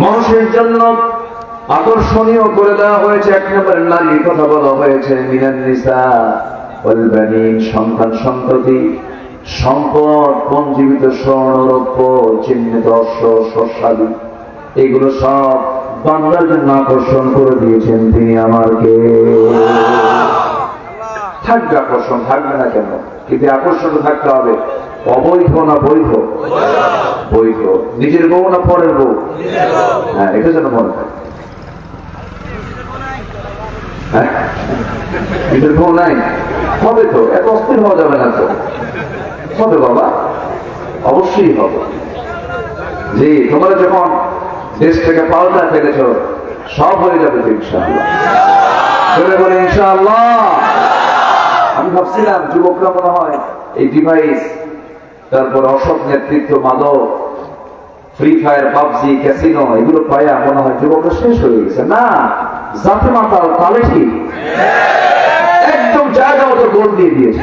মানুষের জন্য আকর্ষণীয় করে দেওয়া হয়েছে এক নম্বর নারীর কথা বলা হয়েছে, মিনান নিসা ওয়ালবানিন সন্তান সন্ততি, সম্পদ পঞ্জীবিত স্বর্ণ, রৌপ্য, চিহ্নিত অশ্ব শস্যাদি, এগুলো সব বাংলার জন্য আকর্ষণ করে দিয়েছেন তিনি আমাকে। থাকবে আকর্ষণ, থাকবে না কেন? কিন্তু আকর্ষণ থাকতে হবে। অবৈধ না বৈধ? বৈধ। নিজের বউ না পরের বউ? হ্যাঁ এটা যেন মনে হ্যাঁ। নিজের বউ নাই? হবে তো, এত অস্থির হওয়া যাবে না তো। হবে বাবা, অবশ্যই হবে। জি তোমরা যখন দেশ থেকে পাল্টা ফেলেছ, সব হয়ে যাবে তো ইনশাআল্লাহ। ইনশাআল্লাহ। আমি ভাবছিলাম যুবকরা মনে হয় এই ডিভাইস তারপর অসৎ নেতৃত্ব, মাদক ফ্রি ফায়ার পাবজি, ক্যাসিনো, এগুলো পায়া মনে হয় যুবকরা শেষ হয়ে গেছে। না, জাতে মাতাল তালে ঠিক একদম জায়গা মতো গোল দিয়ে দিয়েছে?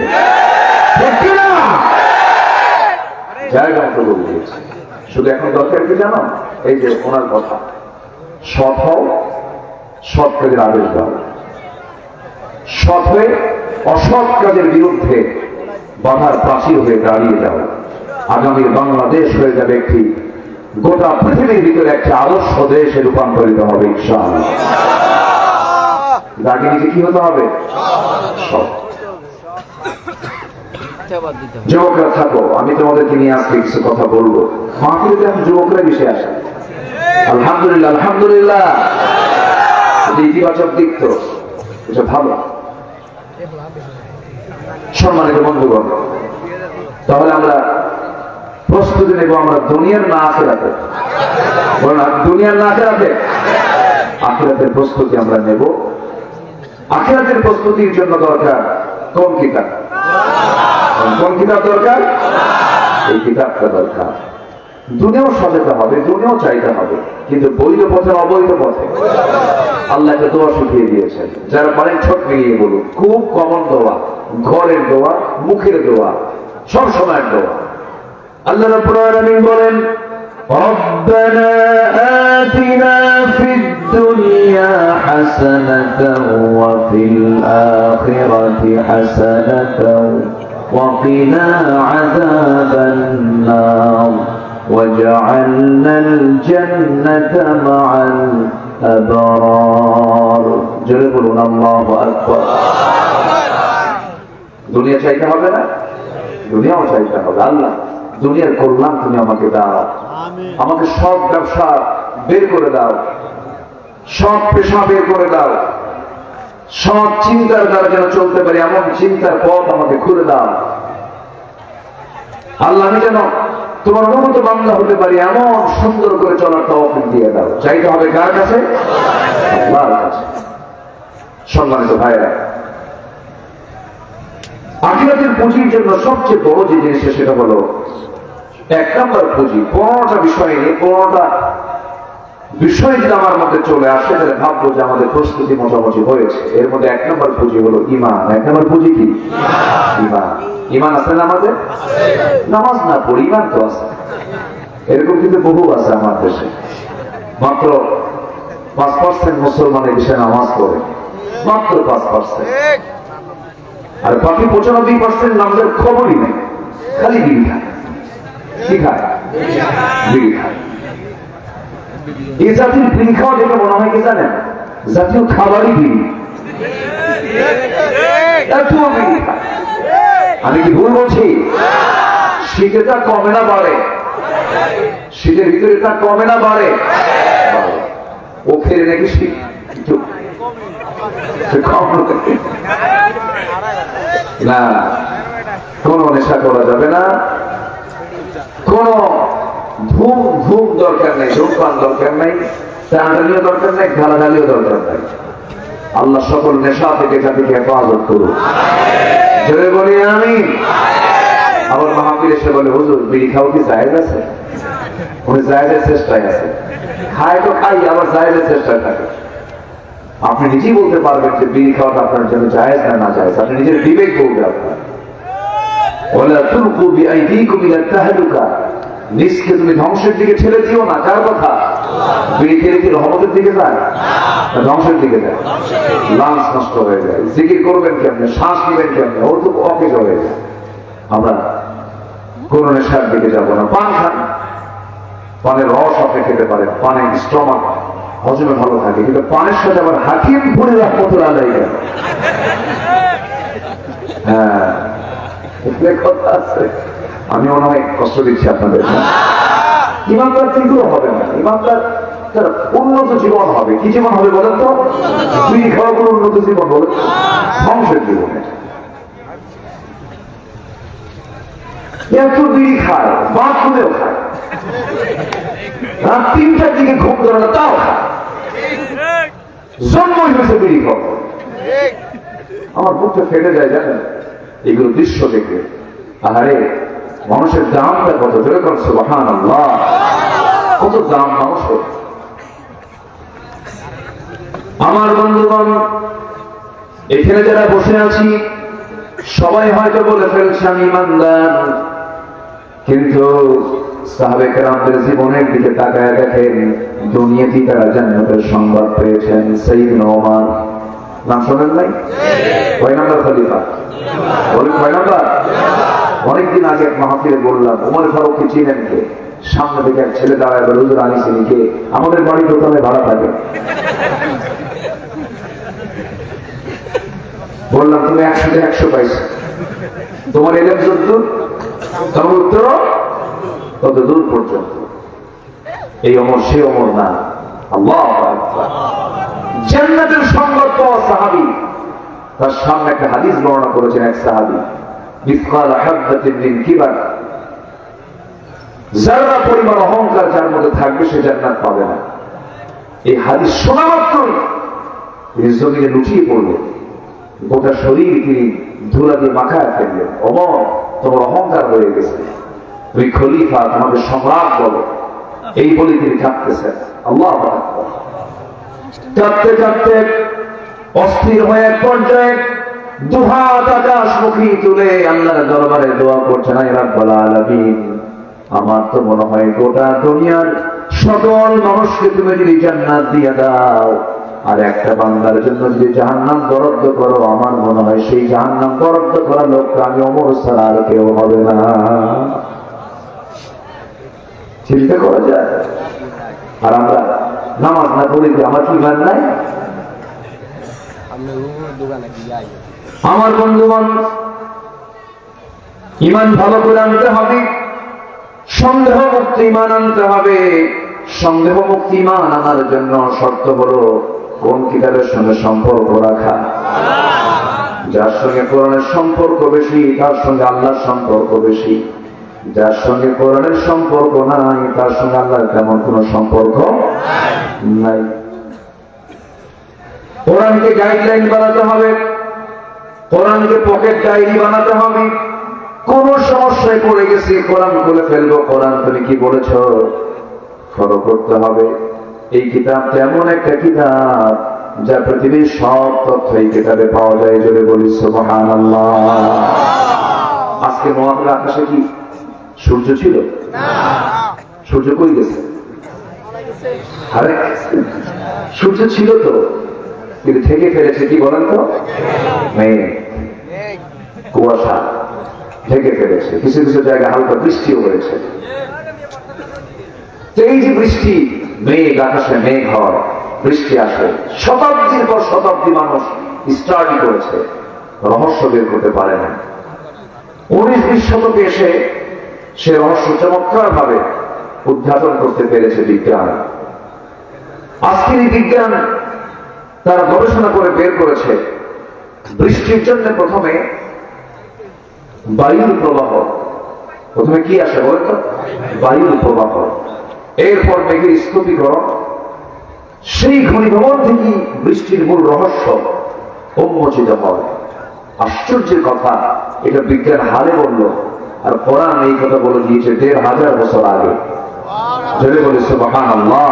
জায়গা গোল দিয়েছে। শুধু এখন দরকার কি জানো? এই যে ওনার কথা। সৎ হও, সৎ কাজের আদেশ দাও। সৎ হয়ে অসৎ কাজের বিরুদ্ধে বাধার প্রাচীর হয়ে দাঁড়িয়ে যাও। আগামীর বাংলাদেশ হয়ে যাবে একটি গোটা পৃথিবীর ভিতরে একটা আদর্শ দেশে রূপান্তরিত হবে ইনশাআল্লাহ। কি হতে হবে? যুবকরা থাকো আমি তোমাদেরকে নিয়ে আজকে কিছু কথা বলব। মাহফিলে এখন যুবকরা বেশি আসে আলহামদুলিল্লাহ আলহামদুলিল্লাহ। ইতিবাচক দিক তো। এটা ভালো। সম্মানিত বন্ধুগণ তাহলে আমরা প্রস্তুতি নেব আমরা দুনিয়ার না আখেরাতে। বলুন দুনিয়ার না আখেরাতে? আখেরাতের প্রস্তুতি আমরা নেব। আখেরাতের প্রস্তুতির জন্য দরকার কোন কিতাব? কোন কিতাব দরকার? এই কিতাবটা দরকার। দুনিয়াও সাজাতে হবে, দুনিয়াও চাইতে হবে, কিন্তু বৈধ পথে অবৈধ পথে। আল্লাহ একটা দোয়া শিখিয়ে দিয়েছেন, যারা পারেন ছোট মিলিয়ে বলুন, খুব কমন দোয়া, ঘরের দোয়া, মুখের দোয়া সব সময়ের দোয়া। আল্লাহ রাব্বুল আলামিন বলেন ربنا آتنا في الدنيا حسنة وفي الآخرة حسنة وقنا عذاب النار وجعلنا الجنة مع الأبرار جربنا الله أكبر দুনিয়া চাইতে হবে না দুনিয়াও চাইতে হবে আল্লাহ দুনিয়ার কল্যাণ তুমি আমাকে দাও। আমাকে সব ব্যবসা বের করে দাও। সব পেশা বের করে দাও। সব চিন্তার দ্বারা যেন চলতে পারি এমন চিন্তার পথ আমাকে খুলে দাও। আল্লাহ আমি যেন তোমার অনুমত বাংলা হতে পারি এমন সুন্দর করে চলার তহফিল দিয়ে দাও। চাইতে হবে কার কাছে? আল্লাহর কাছে। সম্মানিত ভাইরা আখিরাতের পুঁজির জন্য সবচেয়ে বড় যে জিনিসটা সেটা হলো এক নম্বর পুঁজি পনেরোটা বিষয় পনেরোটা বিষয় যদি আমার মধ্যে চলে আসে তাহলে ভাববো যে আমাদের প্রস্তুতি মোটামুটি হয়েছে। এর মধ্যে এক নম্বর পুঁজি হলো ইমান। এক নম্বর পুঁজি কি? ইমান। ইমান আছে না আমাদের নামাজ না পড়ি ইমান তো আছে। এরকম কিন্তু বহু আছে আমার দেশে। মাত্র পাঁচ পার্সেন্ট মুসলমানের বিষয়ে নামাজ পড়ে। মাত্র পাঁচ পার্সেন্ট আর বাকি পঁচানব্বই পার্সেন্ট নামাজের খবরই নেই। খালি বিড়ি খায় জাতির বিড়ি খাওয়া দেখে মনে হয় কি জানেন? জাতীয় খাবারই বিড়ি আমি কি ভুল বলছি? শীতে তা কমে না বাড়ে। শীতের ভিতরে তা কমে না বাড়ে। ও ফেরে নাকি শীত। না, কোন নেশা করা যাবে না। কোন ধূম ধূম দরকার নেই, ধূমপান দরকার নেই টানটালিও দরকার নেই গালাগালিও দরকার নেই। আল্লাহ সকল নেশা থেকে জাতিকে হেফাজত করুন জোরে বলি আমি আবার মাহফিল এসে বলে, হুজুর, বিড়ি খাও কি জায়েজ আছে? উনি জায়েজের চেষ্টায় আছে। খায় তো খাই, আবার জায়েজের চেষ্টায় থাকে। আপনি নিজেই বলতে পারবেন যে বিড়ি খাওয়াটা আপনার জন্য জায়েজ না না জায়েজ আপনি নিজের বিবেক বলবে আপনার। ধ্বংসের দিকে ঠেলে দিও না, কার কথা? রহমতের দিকে যায়? না, ধ্বংসের দিকে যায়। লাঞ্চ নষ্ট হয়ে যায়। জিকির করবেন কেমনে? শ্বাস নেবেন কেমনে? ওর তো অকেজ হয়ে যায়। আমরা কোন নেশার দিকে যাব না। পান খান। পানের রস আপনি খেতে পারেন। পানে স্টমাক। হজমে ভালো থাকে। কিন্তু পানের সাথে আবার হাকিম পুরে রাখতে আলাই গেল হ্যাঁ। আমি হয় কষ্ট দিচ্ছি আপনাদের। ইমানদার কিন্তু হবে না। ইমানদার উন্নত জীবন হবে। কি জীবন হবে বলেন তো? তুই খাওয়া উন্নত জীবন বলেন ধ্বংসের জীবনে। আমার বুকটা ফেটে যায়, জানেন? এগুলো দৃশ্য দেখে। আরে মানুষের দামটা কত? জোরে করছে মহান আল্লাহ কত দাম মানুষের? আমার বন্ধুগণ, এখানে যারা বসে আছি, সবাই হয়তো বলে ফেলছে আমি ইমানদার। কিন্তু সাহাবেক রামদের জীবনের দিকে তাকায় দেখেন, দুনিয়াতেই তারা জান্নাতের সংবাদ পেয়েছেন। সেই নোমান নাম শোনেন নাই? কয় নাম্বার খলিফা? বলেন কয় নাম্বার? অনেকদিন আগে এক মাহফিলে বললাম ওমর ফারুককে চিনেন কে? সামনে থেকে এক ছেলে দাঁড়ায় বলে, হুজুর আনি চিনি কে? আমাদের বাড়ি দোকানে ভাড়া থাকে। বললাম, তুমি একসাথে একশো পাইছো। তোমার এলেম যত তোমার উত্তর? তত দূর পর্যন্ত। এই অমর সে অমর না। আল্লাহ। জান্নাতের সংবাদ পাওয়া সাহাবি। তার সামনে একটা হাদিস বর্ণনা করেছেন এক সাহাবি। মিসকাল হাব্বাতিন মিন কিবার। যারা পরিমাণ অহংকার যার মধ্যে থাকবে সে জান্নাত পাবে না। এই হাদিস শোনা মাত্রই তিনি জমিনে লুটিয়ে পড়লেন। গোটা শরীর তিনি ধুলা দিয়ে মাখায় ফেললেন। অমর, তোমার অহংকার হয়ে গেছে। তুমি খলিফা, তোমাকে সম্রাট বলো। এই বলে তিনি কাঁদতেছেন। আল্লাহ কাঁদতে কাঁদতে অস্থির হয়ে এক পর্যায়ে দুহাত আকাশমুখী তুলে আল্লাহর দরবারে দোয়া করছেন আলামিন, আমার তো মনে হয় গোটা দুনিয়ার সকল মানুষকে তুমি যদি জান্নাত দিয়ে দাও, আর একটা বান্দার জন্য যদি জাহান্নাম বরাদ্দ করো, আমার মনে হয় সেই জাহান্নাম বরাদ্দ করা লোকটা আমি অমর, ছাড়া আর কেউ হবে না। চিন্তা করা যায়? আর আমরা নামাজ না পড়ি কি আমার কি ইমান নাই? আমার বন্ধুগণ ইমান ভালো করে আনতে হবে সন্দেহ মুক্ত ইমান আনতে হবে। সন্দেহ মুক্ত ইমান আনার জন্য শর্ত হলো কোন কিতাবের সঙ্গে সম্পর্ক রাখা। যার সঙ্গে কোরআনের সম্পর্ক বেশি তার সঙ্গে আল্লাহর সম্পর্ক বেশি। যার সঙ্গে কোরআনের সম্পর্ক নাই, তার সঙ্গে আল্লাহর তেমন কোনো সম্পর্ক নাই। কোরআনকে গাইডলাইন বানাতে হবে, কোরআনকে পকেট ডায়েরি বানাতে হবে। কোন সমস্যায় পড়ে গেছি, কোরআন খুলে ফেলব, কোরআন তুমি কি বলেছ? ফলো করতে হবে। এই কিতাব তেমন একটা কিতাব যা পৃথিবীর সব তথ্য এই কিতাবে পাওয়া যায়, জোরে বলি সুবহান আজকে মহাপুর আকাশে কি? সূর্য ছিল? সূর্য কই গেছে? আরে, সূর্য ছিল তো, কিন্তু থেকে ফেলেছে কি বলেন তো? কুয়াশা ঢেকে ফেলেছে। কিছু কিছু জায়গায় হালকা বৃষ্টিও হয়েছে। এই যে বৃষ্টি, মেঘ, আকাশে মেঘ হয়, বৃষ্টি আসে। শতাব্দীর পর শতাব্দী মানুষ স্টাডি করেছে। রহস্য বের করতে পারে না। উনিশ বিশ শতকে এসে সে রহস্য চমৎকার ভাবে উদ্ঘাটন করতে পেরেছে বিজ্ঞান। আজকের বিজ্ঞান তারা গবেষণা করে বের করেছে। বৃষ্টির জন্য প্রথমে বায়ুর প্রবাহ। প্রথমে কি আসে বলেন তো? বায়ুর প্রবাহ। এরপর মেঘের স্তূপীকরণ সেই ঘনীভবন থেকে বৃষ্টির মূল রহস্য উন্মোচিত হয়। আশ্চর্যের কথা, এটা বিজ্ঞান হারে বলল আর কোরআন এই কথা বলে দিয়েছে দেড় হাজার বছর আগে। জেনে আল্লাহ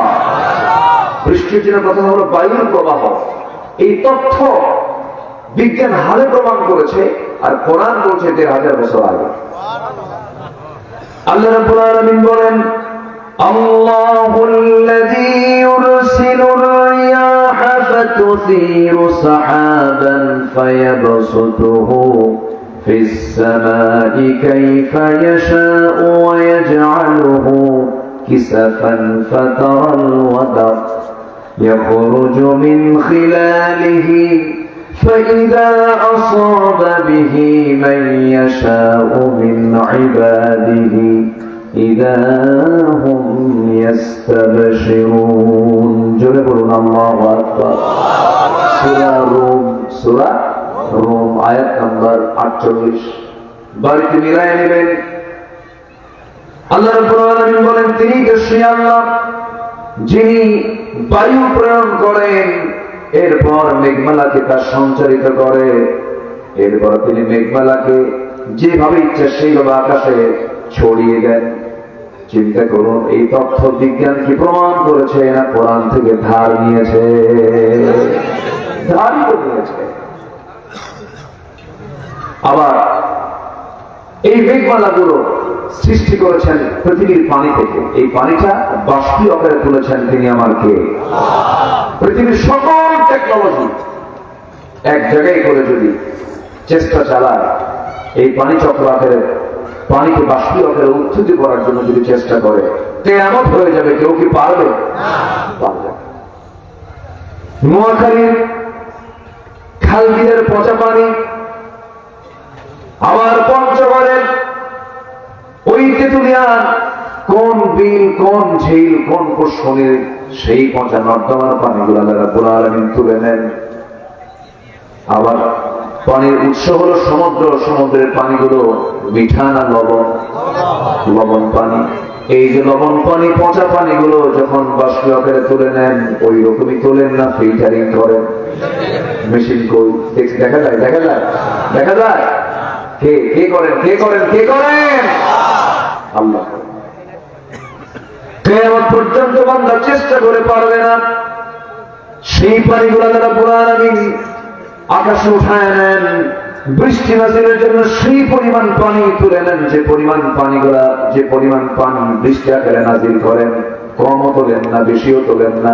বৃষ্টির জন্য কথা হলো বায়ুর প্রবাহ। এই তথ্য বিজ্ঞান হারে প্রমাণ করেছে আর কোরআন বলছে দেড় হাজার বছর আগে। আল্লাহ বলেন في السماء كيف يشاء ويجعله كسفا فترى الودق يخرج من خلاله فإذا أصاب به من يشاء من عباده إذا هم يستبشرون. جربون الله أكبر. سورة روم سورة রোম আয়াত নাম্বার আটচল্লিশ। বাড়িতে মিলাই নেবেন। আল্লাহ আলামিন বলেন, তিনি আল্লাহ, যিনি বায়ু প্রেরণ করেন, এরপর মেঘমালাকে তার সঞ্চারিত করে। এরপর তিনি মেঘমালাকে যেভাবে ইচ্ছা সেইভাবে আকাশে ছড়িয়ে দেন। চিন্তা করুন, এই তথ্য বিজ্ঞান কি প্রমাণ করেছে না কোরআন থেকে ধার নিয়েছে? ধারই তো নিয়েছে আবার এই মেঘমালাগুলো সৃষ্টি করেছেন পৃথিবীর পানি থেকে। এই পানিটা বাষ্পী আকারে তুলেছেন তিনি আমাকে। পৃথিবীর সকল টেকনোলজি এক জায়গায় করে যদি চেষ্টা চালায় এই পানি চক্র আকারে পানিকে বাষ্পী আকারে উত্থিত করার জন্য যদি চেষ্টা করে তেমন হয়ে যাবে কেউ কি পারবে? পারবে। নোয়াখালীর খাল বিলের পচা পানি আবার পঞ্চগড়ের ওই তেতুলিয়ার কোন বিল, কোন ঝিল, কোন পুষ্কনের সেই পচা নর্দমার পানিগুলো আল্লাহ রাব্বুল আলামিন তুলে নেন। আবার পানির উৎস হলো সমুদ্র, সমুদ্রের পানিগুলো মিঠা না লবণ লবণ পানি। এই যে লবণ পানি, পচা পানিগুলো যখন বাষ্প তুলে নেন ওই রকমই তোলেন না ফিল্টারিং করেন। মেশিন কই? দেখা যায় দেখা যায় দেখা যায়। কে কে করেন কে করেন কে করেন? আল্লাহ। কেয়ামত পর্যন্ত বান্দা চেষ্টা করে পারবে না। সেই পানিগুলো যারা পুরান আমি আকাশে উঠায় নেন, বৃষ্টি নাজিলের জন্য সেই পরিমাণ পানি তুলে নেন, যে পরিমাণ পানিগুলা, যে পরিমাণ পানি বৃষ্টি আকারে নাজিল করেন। কমও তোলেন না, বেশিও তোলেন না।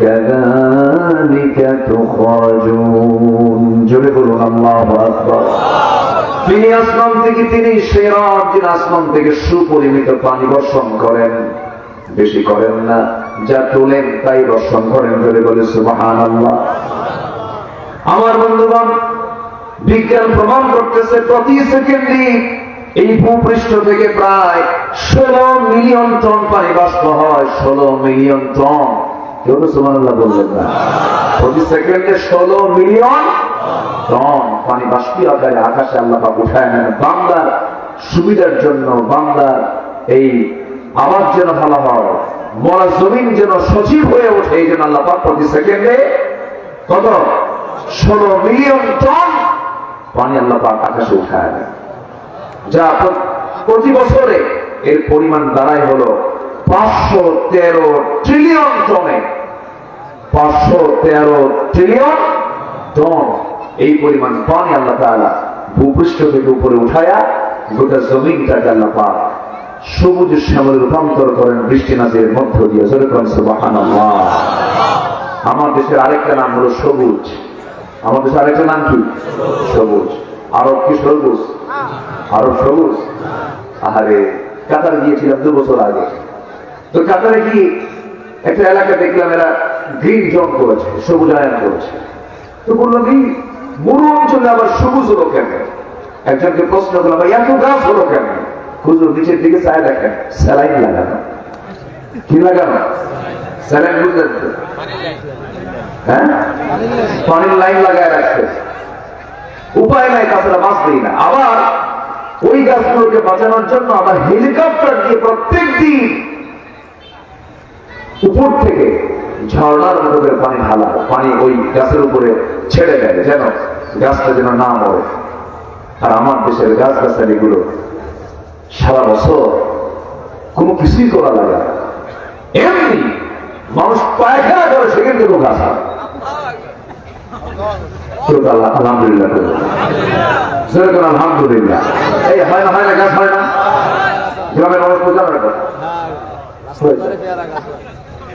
كذلك تخرجون جربوا الله أكبر তিনি আসমান থেকে তিনি সেই রব যিনি আসমান থেকে সুপরিমিত পানি বর্ষণ করেন বেশি করেন না যা তোলেন তাই বর্ষণ করেন বলে বলে সুবাহান আমার বন্ধুগণ বিজ্ঞান প্রমাণ করতেছে প্রতি সেকেন্ডে এই ভূপৃষ্ঠ থেকে প্রায় ষোলো মিলিয়ন টন পানি বাষ্প হয় ষোলো মিলিয়ন টন প্রতি সেকেন্ডে ষোলো মিলিয়ন পানি উঠায় সুবিধার জন্য বাংলার এই আবার যেন ভালো হয়, মরা জমিন যেন সচিব হয়ে ওঠে, এই জন্য আল্লাহ প্রতি সেকেন্ডে কত? ষোলো মিলিয়ন টন পানি আল্লাহ আকাশে উঠায় যা প্র- প্রতি বছরে এর পরিমাণ দাঁড়ায় হলো পাঁচশো তেরো ট্রিলিয়ন টনে পাঁচশো তেরো ট্রিলিয়ন টন এই পরিমাণ পানি আল্লাহ তাআলা ভূপৃষ্ঠ থেকে উপরে উঠায়া গোটা জমিনটাকে আল্লাহ পাক সবুজ শ্যামলে রূপান্তর করেন বৃষ্টি নাজের মধ্য দিয়ে। আমার দেশের আরেকটা নাম হলো সবুজ। আমার দেশের আরেকটা নাম কি? সবুজ। আরব কি সবুজ? আরব সবুজ? আহারে, কাতার গিয়েছিলাম দু বছর আগে। তো কাতারে কি একটা এলাকা দেখলাম, এরা গ্রিন জোন করেছে সবুজায়ন করেছে। তো বলল কি মরু অঞ্চলে আবার সবুজ হলো কেন? একজনকে প্রশ্ন করলাম এত গাছ হলো কেন? হুজুর নিচের দিকে চায় দেখেন, স্যালাইন লাগানো। কি লাগানো? স্যালাইন বুঝলেন তো? হ্যাঁ? পানির লাইন লাগায় রাখছে। উপায় নাই, তাছাড়া বাঁচবেই না। আবার ওই গাছগুলোকে বাঁচানোর জন্য আবার হেলিকপ্টার দিয়ে প্রত্যেক দিন উপর থেকে ঝর্ণার মতো পানি ঢালা, পানি ওই গাছের উপরে ছেড়ে দেয়, যেন গাছটা যেন না মরে। আর আমার দেশের গাছ গাছালিগুলো সারা বছর কোনো কিছুই করা লাগে এমনি মানুষ পায়খানা করে সেখান থেকে গাছ হয় আলহামদুলিল্লাহ। আলহামদুলিল্লাহ। না গ্রামের মানুষ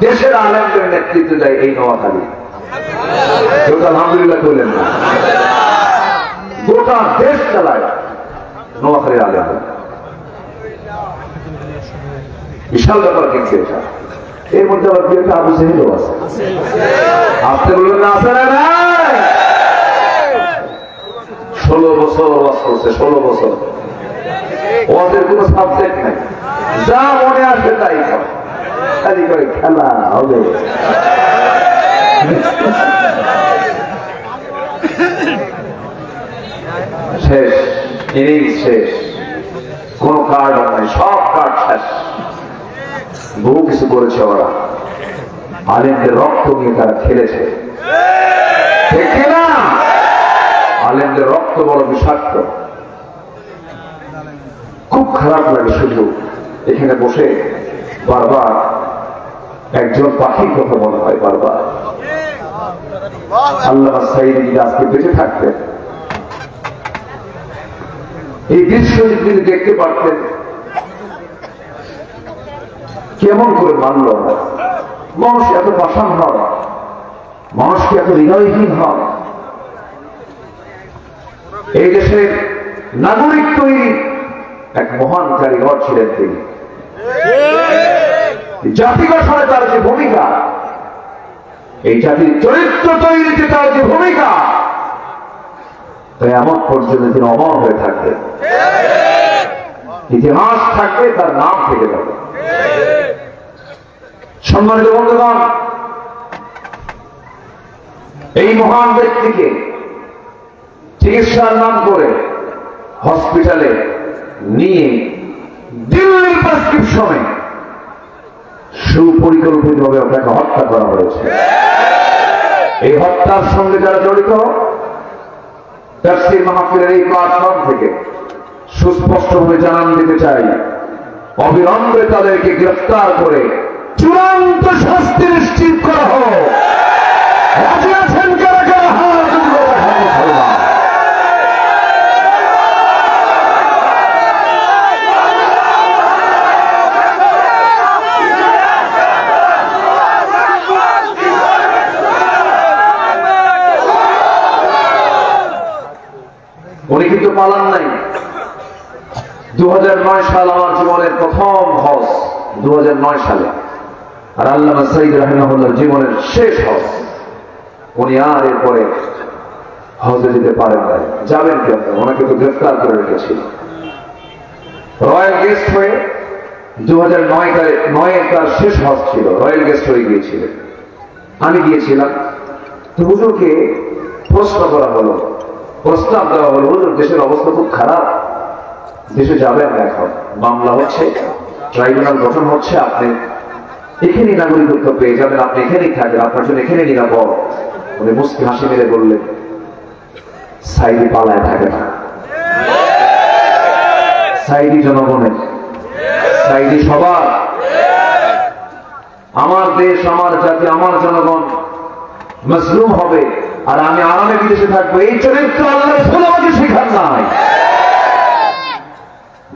দেশের আলেমদের নেতৃত্ব দেয় এই নোয়াখালী আলহামদুলিল্লাহ করলেন না। গোটা দেশ চালায় নোয়াখালীর আলেম। বিশাল ব্যাপার কিন্তু এটা। এর মধ্যে আবার কি একটা আবু সেহেলও আছে। আসতে বললেন না, আছে না? ষোলো বছর ওয়াজ করছে, ষোলো বছর। ওয়াজের কোনো সাবজেক্ট নাই। যা মনে আসে তাই করে। খালি করে খেলা হবে। শেষ, ইনিংস শেষ। কোন কার্ড নাই, সব কার্ড শেষ। বহু কিছু করেছে ওরা। আলেমদের রক্ত নিয়ে তারা খেলেছে। না আলেমদের রক্ত বড় বিষাক্ত। খুব খারাপ লাগে শুধু। এখানে বসে বারবার একজন পাখির কথা মনে হয় বারবার। আল্লাহ আজকে বেঁচে থাকতেন। এই দৃশ্য তিনি দেখতে পারতেন। কেমন করে মানল মানুষ এত পাষাণ হয়, মানুষ কি এত হৃদয়হীন হয়? এই দেশের নাগরিক তৈরি এক মহান কারিগর ছিলেন তিনি। জাতি গঠনে তার যে ভূমিকা, এই জাতির চরিত্র তৈরিতে তার যে ভূমিকা তাই এমন পর্যন্ত তিনি অমর হয়ে থাকবেন। ইতিহাস থাকবে তার নাম থেকে যাবে সম্মানিত বন্ধুগণ, এই মহান ব্যক্তিকে চিকিৎসার নাম করে হসপিটালে নিয়ে দিল্লির প্রেসক্রিপশনে সুপরিকল্পিতভাবে আপনাকে হত্যা করা হয়েছে। এই হত্যার সঙ্গে যারা জড়িত, তাফসীর মাহফিলের এই প্ল্যাটফর্ম থেকে সুস্পষ্টভাবে জানান দিতে চাই, অবিলম্বে তাদেরকে গ্রেফতার করে চূড়ান্ত শাস্তি নিশ্চিত করা হোক রাজি আছেন কারা কারা হাত তুলে দেখান মুসলমান। উনি কিন্তু পালান নাই। দু হাজার নয় সাল আমার জীবনের প্রথম হজ দু হাজার নয় সালে। আর আল্লাহ সাইদ রাহিমাহুল্লাহ জীবনের শেষ হজ। উনি আর এরপরে হজে যেতে পারেন নাই। যাবেন কেন ওনাকে তো গ্রেফতার করে রেখেছিল রয়্যাল গেস্ট হয়ে দু হাজার নয় নয় তার শেষ হজ ছিল। রয়্যাল গেস্ট হয়ে গিয়েছিলেন। আমি গিয়েছিলাম। তো হুজুরকে প্রশ্ন করা হলো প্রস্তাব দেওয়া হলো দেশের অবস্থা খুব খারাপ। দেশে যাবেন না এখন। মামলা হচ্ছে, ট্রাইব্যুনাল গঠন হচ্ছে, আপনি এখানেই নাগরিকত্ব পেয়ে যাবেন, আপনি এখানেই থাকবেন, আপনার জন্য এখানে নিরাপদ। উনি মুসকি হাসি মেরে বললেন সাইডি পালায় থাকে না। সাইডি জনগণের সাইডি সবার। আমার দেশ, আমার জাতি, আমার জনগণ মজলুম হবে। আর আমি আরামে বিদেশে থাকব। এই চরিত্র আল্লাহ রসুল আমাকে শেখান নাই।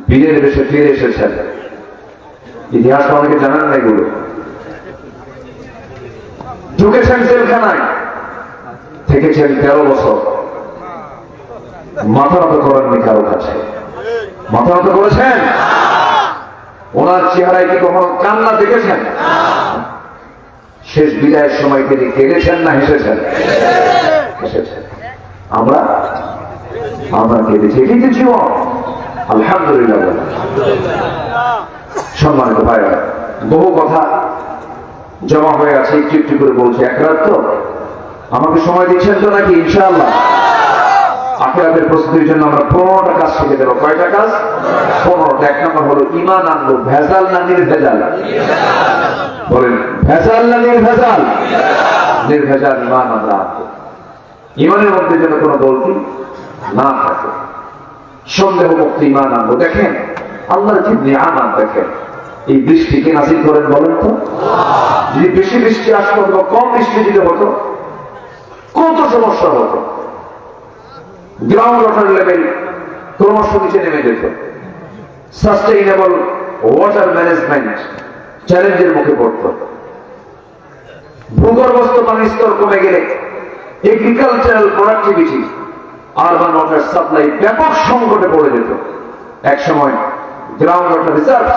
বীরের বেশে ফিরে এসেছেন। ইতিহাস অনেকে জানেন না এগুলো। ঢুকেছেন জেলখানায়। থেকেছেন তেরো বছর। মাথা নত করেননি কারও কাছে। মাথা নত করেছেন? ওনার চেহারায় কি কখনো কান্না দেখেছেন? শেষ বিদায়ের সময় তিনি কেঁদেছেন না হেসেছেন? আমরা? আমরা কেঁদেছি। এটি তো জীবন? আলহামদুলিল্লাহ। সম্মানিত ভাই বহু কথা জমা হয়ে আছে, একটু একটু করে বলছি। এক রাত তো? আমাকে সময় দিচ্ছেন তো নাকি? ইনশাআল্লাহ। আখেরাতের প্রস্তুতির জন্য আমরা পনেরোটা কাজ শিখে দেবো। কয়টা কাজ? পনেরোটা। এক নম্বর হলো ইমান আনব। ভেজাল না নির্ভেজাল? বলেন, ভেজাল না নির্ভেজাল? নির্ভেজাল ইমান আমরা আনব ইমানের মধ্যে যেন কোনো গলতি না থাকে। সন্দেহ মুক্ত ইমান আনব। দেখেন, আল্লাহর কি নিয়ামান দেখেন? এই বৃষ্টি কে নাসিল করেন বলেন তো? যদি বেশি বৃষ্টি আসতো কম বৃষ্টি যদি হতো, কত সমস্যা হতো? গ্রাউন্ড ওয়াটার লেভেল ক্রমশ নিচে নেমে যেত সাস্টেইনেবল ওয়াটার ম্যানেজমেন্ট চ্যালেঞ্জের মুখে পড়ত। ভূগর্ভস্থ পানির স্তর কমে গেলে agricultural productivity urban water supply ব্যাপক সংকটে পড়ে যেত। এক সময় গ্রাউন্ড ওয়াটার রিসার্ভ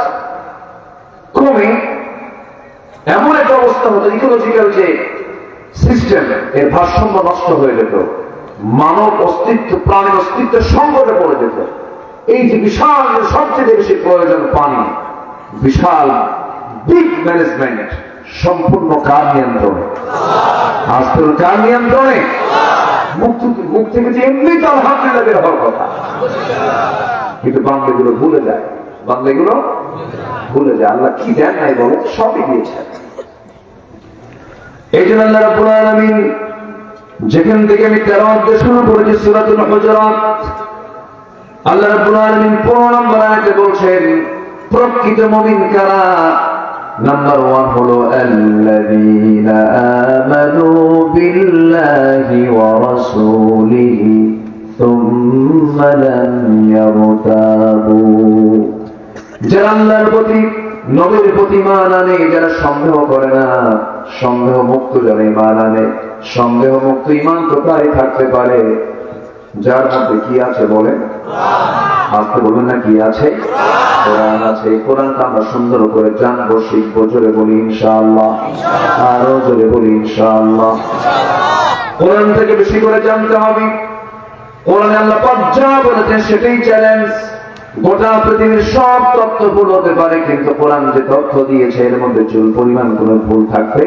ক্রমে এমন একটা অবস্থা হতো ইকোলজিক্যাল যে সিস্টেম এর ভারসাম্য নষ্ট হয়ে যেত। মানব অস্তিত্ব, প্রাণের অস্তিত্বের সংকটে পড়ে যেত। এই যে বিশাল সবচেয়ে বেশি প্রয়োজন পানি, বিশাল বিগ ম্যানেজমেন্ট সম্পূর্ণ কার নিয়ন্ত্রণে? আস্তর কার নিয়ন্ত্রণে? মুখ থেকে যে এমনি তো আলহামদুলিল্লাহ বের হওয়ার কথা। কিন্তু বাংলাগুলো ভুলে যায়। বাংলাগুলো ভুলে যায়। আল্লাহ কি দেন নাই বলে সবই দিয়েছেন। এই জন্য আল্লাহ রাব্বুল আলামিন যেখান থেকে আমি তেলাওয়াত দিয়ে শুরু করেছি সূরাতুল হুজুরাত, আল্লাহ রাব্বুল আলামিন 15 নম্বর আয়াতে প্রকৃত মুমিন কারা? নাম্বার ওয়ান হলো, আল্লাযীনা আমানু বিল্লাহি ওয়া রাসূলিহি সুম্মা লাম ইয়ারতাবু যারা আল্লাহর প্রতি নবীর প্রতি মান আনে, যারা সন্দেহ করে না, সন্দেহ মুক্ত যারা ইমান আনে, সন্দেহ মুক্ত ইমান কোথায় থাকতে পারে। যার মধ্যে কি আছে বলে? আজকে বলবেন না কি আছে? কোরআন আছে। কোরআনটা আমরা সুন্দর করে জানব, শিখব, জোরে বলি ইনশাআল্লাহ। আরও জোরে বলি ইনশাআল্লাহ। কোরআন থেকে বেশি করে জানতে হবে। কোরআনে আল্লাহ পাক যা বলেছেন সেটাই চ্যালেঞ্জ গোটা পৃথিবীর সব তথ্য ভুল হতে পারে, কিন্তু কোরআন যে তথ্য দিয়েছে, এর মধ্যে চুল পরিমাণ কোনো ভুল থাকতে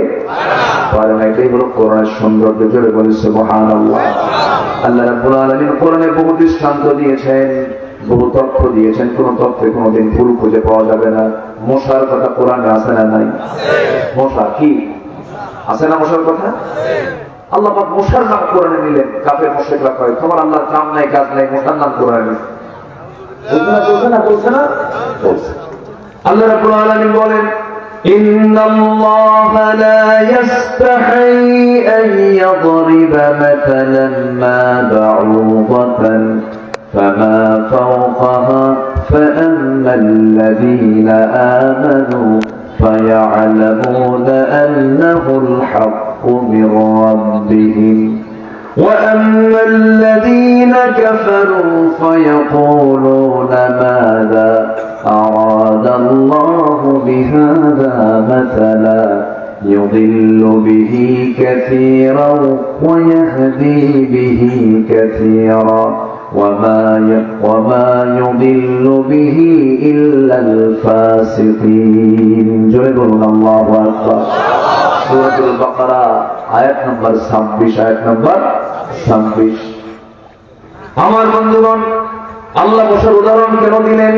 পারে না, এটাই হলো কোরআনের সৌন্দর্য বলেছে মহান আল্লাহ রাব্বুল আলামিন কোরআনে বহু দৃষ্টান্ত দিয়েছেন, বহু তথ্য দিয়েছেন, কোন তথ্যে কোনোদিন ভুল খুঁজে পাওয়া যাবে না। মশার কথা কোরআনে আছে না নাই? মশা কি? আছে না মশার কথা? আল্লাহ মশার নাম কোরআনে নিলেন কাপের মশাকরা কয়, তোমার আল্লাহর কাম নাই, কাজ নাই, মশার নাম কোরআনে। নিলেন বলছে না বলছে না বলছে না বলছে আল্লাহ রাব্বুল আলামিন বলেন إن الله لا يستحي أن يضرب مثلا ما بعوضة فما فوقها فأما الذين آمنوا فيعلمون أنه الحق من ربهم وأما الذين كفروا فيقولون ماذا أراد الله بهذا مثلا يضل به كثيرا ويهدي به كثيرا وما وما يضل به إلا الفاسقين. جرب الله أكبر. سورة البقرة. আয়াত নম্বর ছাব্বিশ, আয়াত নম্বর ছাব্বিশ। আমার বন্ধুগণ, আল্লাহ মশার উদাহরণ কেন দিলেন?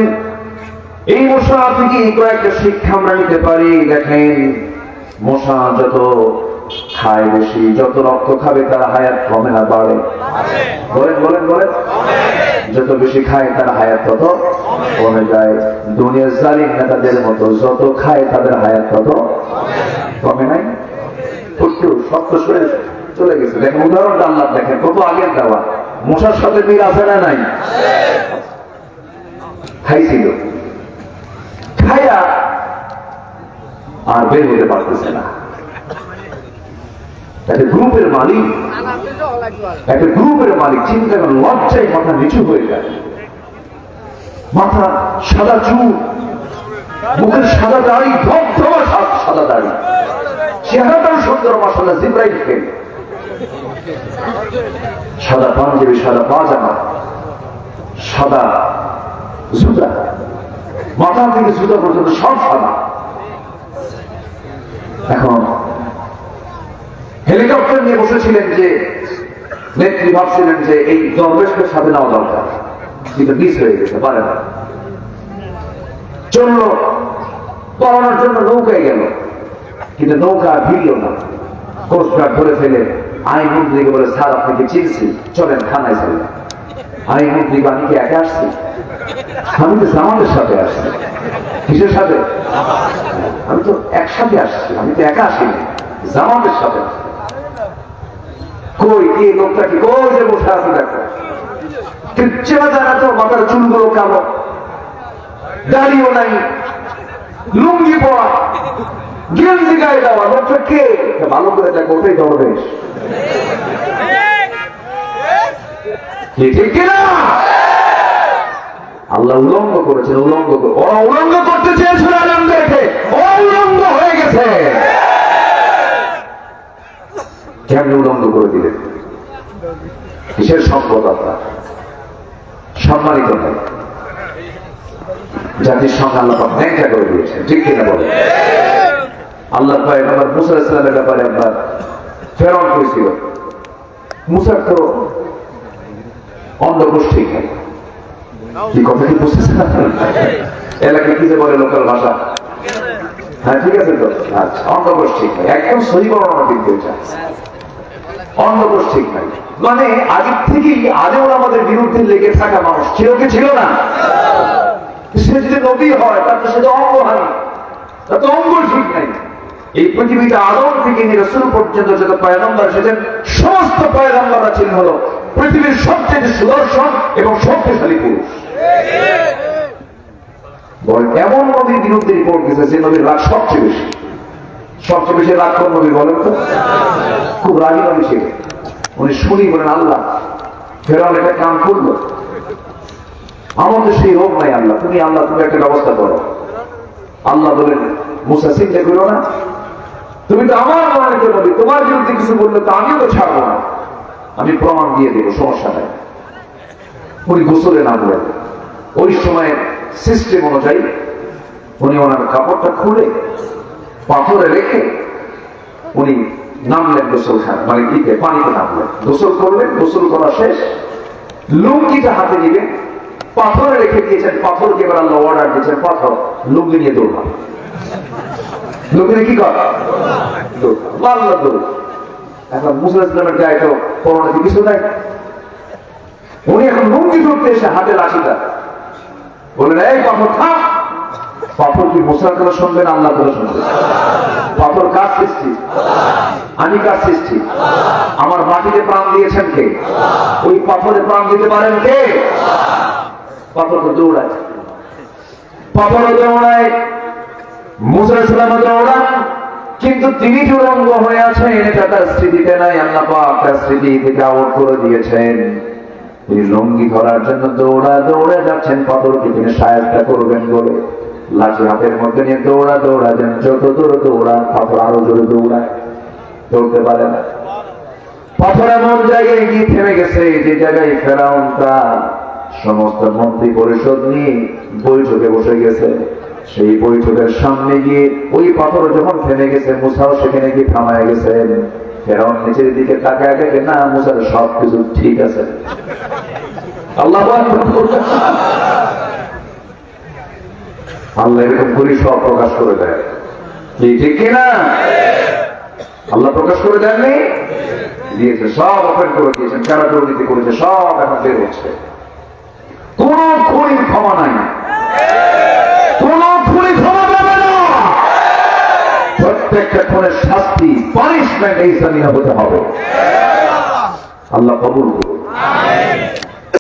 এই মশা থেকে কয়েকটা শিক্ষা আমরা নিতে পারি? দেখেন, মশা যত খায় বেশি, যত রক্ত খাবে তার হায়াত কমে না, বাড়ে। বলেন বলেন বলেন। যত বেশি খায় তার হায়াত তত কমে যায়। দুনিয়ার জালিম নেতাদের মতো যত খায় তাদের হায়াত তত কমে নাই। আর বের হতে পারতেছে না। একটা গ্রুপের মালিক একটা গ্রুপের মালিক চিন্তা করেন, লজ্জায় মাথা নিচু হয়ে যায়। মাথা সাদা চুল, মুখের সাদা দাড়ি, ধবধবা সা- সাদা দাড়ি। চেহারাটাও সুন্দর মশলা জিব্রাইল খেয়ে সাদা পাঞ্জাবি সাদা পাজামা, সাদা জুতা। মাথা থেকে জুতা পর্যন্ত সব সাদা। এখন হেলিকপ্টার নিয়ে বসেছিলেন যে, নেত্রী ভাবছিলেন যে এই দরবেশকে সাথে নেওয়া দরকার। কিন্তু মিস হয়ে গেছে, পারে না। চলল পড়ানোর জন্য নৌকায় গেল। কিন্তু নৌকা ভিড়ল না। কোস্টগার্ড ধরে ফেলে আইন মন্ত্রীকে বলে, স্যার, আপনাকে চিনছি। চলেন, থানায় চলেন আইন মন্ত্রী আমি কি একা আসছি। আমি তো জামাতের সাথে আসছি। কিসের সাথে? আমি তো একসাথে আসছি। আমি তো একা আসিনি। জামাতের সাথে কই কে লোকটা কি? কই যে বসে আছে, দেখো। চেনা যায় তো মাথার চুলগুলো কালো। দাড়িও নাই। লুঙ্গি পরা। গেঞ্জি গায়ে দেওয়া লোকটা কে? ভালো করে দেখো, ওটাই কিনা আল্লাহ উলঙ্গ করেছেন, উলঙ্গ উলঙ্গ করতে চেয়েছিল আলমদেরকে উলঙ্গ হয়ে গেছে। কেমনি উলঙ্গ করে দিলেন? কিসের সম্পদ আপনার? সম্মানিত হয় জাতির সঙ্গে আল্লাহ ন্যাংটা করে দিয়েছেন, ঠিক কিনা বলে আল্লাহ ইসলামের ব্যাপারে ফেরন হয়েছিল। মুসার তো নেই কি বুঝতেছেন কি যে বলে লোকাল ভাষা? হ্যাঁ ঠিক আছে তো? আচ্ছা নাই একদম সহি বর্ণনা নাই মানে আগের থেকেই আজও আমাদের বিরুদ্ধে লেগে থাকা মানুষ। ছিল কি ছিল না? সে যদি নবী হয়, তার তো সেটা অঙ্গহানি। তার তো অঙ্গ ঠিক নাই। এই পৃথিবীতে আদম থেকে নিয়ে রসুল পর্যন্ত যত পয়গম্বর এসেছেন, সমস্ত পয়গম্বররা ছিল হলো। পৃথিবীর সবচেয়ে সুদর্শন এবং শক্তিশালী পুরুষ। বলেন এমন নদীর বিরুদ্ধে রিপোর্ট দিয়েছে যে নদীর রাগ সবচেয়ে বেশি। সবচেয়ে বেশি রাগ কোন নবী বলেন তো? খুব রাগী নবী ছিল উনি শুনি বলেন, আল্লাহ ফেরাল একটা কাম করল। আমাদের সেই রোগ নাই আল্লাহ। তুমি আল্লাহ, তুমি একটা ব্যবস্থা করো। আল্লাহ বলেন, মুসা চিন্তা করো না। তুমি তো আমার মনে বলি তোমার বিরুদ্ধে কিছু বললে তো আমিও তো ছাড়বো না। আমি প্রমাণ দিয়ে দেবো, সমস্যা নাই। উনি গোসলে নামলেন ওই সময় সিস্টেম অনুযায়ী উনি ওনার কাপড়টা খুলে, পাথরে রেখে উনি নামলেন গোসল খান মানে ইতে পানিতে নামলেন। গোসল করলেন, গোসল করা শেষ। লুঙ্গিটা হাতে নিবেন পাথরে রেখে দিয়েছেন, পাথরকে এবার আল্লাহ অর্ডার দিয়েছেন, পাথর লুঙ্গি নিয়ে দৌড়া কি কর? এখন তো করোনা কিছু নাই। উনি এখন ধরতে এসে হাতে এই পাথর কি আল্লাহ সৃষ্টি? আমি কার সৃষ্টি? আমার মাটিতে প্রাণ দিয়েছেন কে? ওই পাথরে প্রাণ দিতে পারেন কে? পাথর তো দৌড়ায়। পাথর দৌড়ায়। কিন্তু তিনি উলঙ্গ হয়ে আছেন, এটা তার স্মৃতিতে নাই, আল্লাহ তার স্মৃতি থেকে আউট করে দিয়েছেন। তিনি লঙ্গি ধরার জন্য দৌড়া দৌড়ে যাচ্ছেন, পাথরকে তিনি সাহায্য করবেন বলে। লাঠি হাতের মধ্যে নিয়ে দৌড়া দৌড়া যেন, যত দূরে দৌড়া পাথর আরও জোরে দৌড়ায়। দৌড়তে পারে না। পাথর এমন জায়গায় গিয়ে থেমে গেছে, যে জায়গায় ফেরাউন তার সমস্ত মন্ত্রী পরিষদ নিয়ে বৈঠকে বসে গেছে। সেই বৈঠকের সামনে গিয়ে ওই পাথর যখন থেমে গেছে, মুসাও সেখানে গিয়ে থামায় গেছেন ফেরাউন নিচের দিকে তাকায় দেখে, না, মুসার সব কিছু ঠিক আছে। আল্লাহ আল্লাহ এরকম করে সব প্রকাশ করে দেয়। কি, ঠিক কিনা আল্লাহ প্রকাশ করে দেননি? দিয়েছে, সব ওপেন করে দিয়েছেন কারা দুর্নীতি করেছে, সব এখন বের হচ্ছে। কোন খুনির ক্ষমা নাই কোন খুনি ক্ষমা পাবে না প্রত্যেকটা খুনের শাস্তি পানিশমেন্ট এই জমিনে হতে হবে। আল্লাহ। কবুল করুন।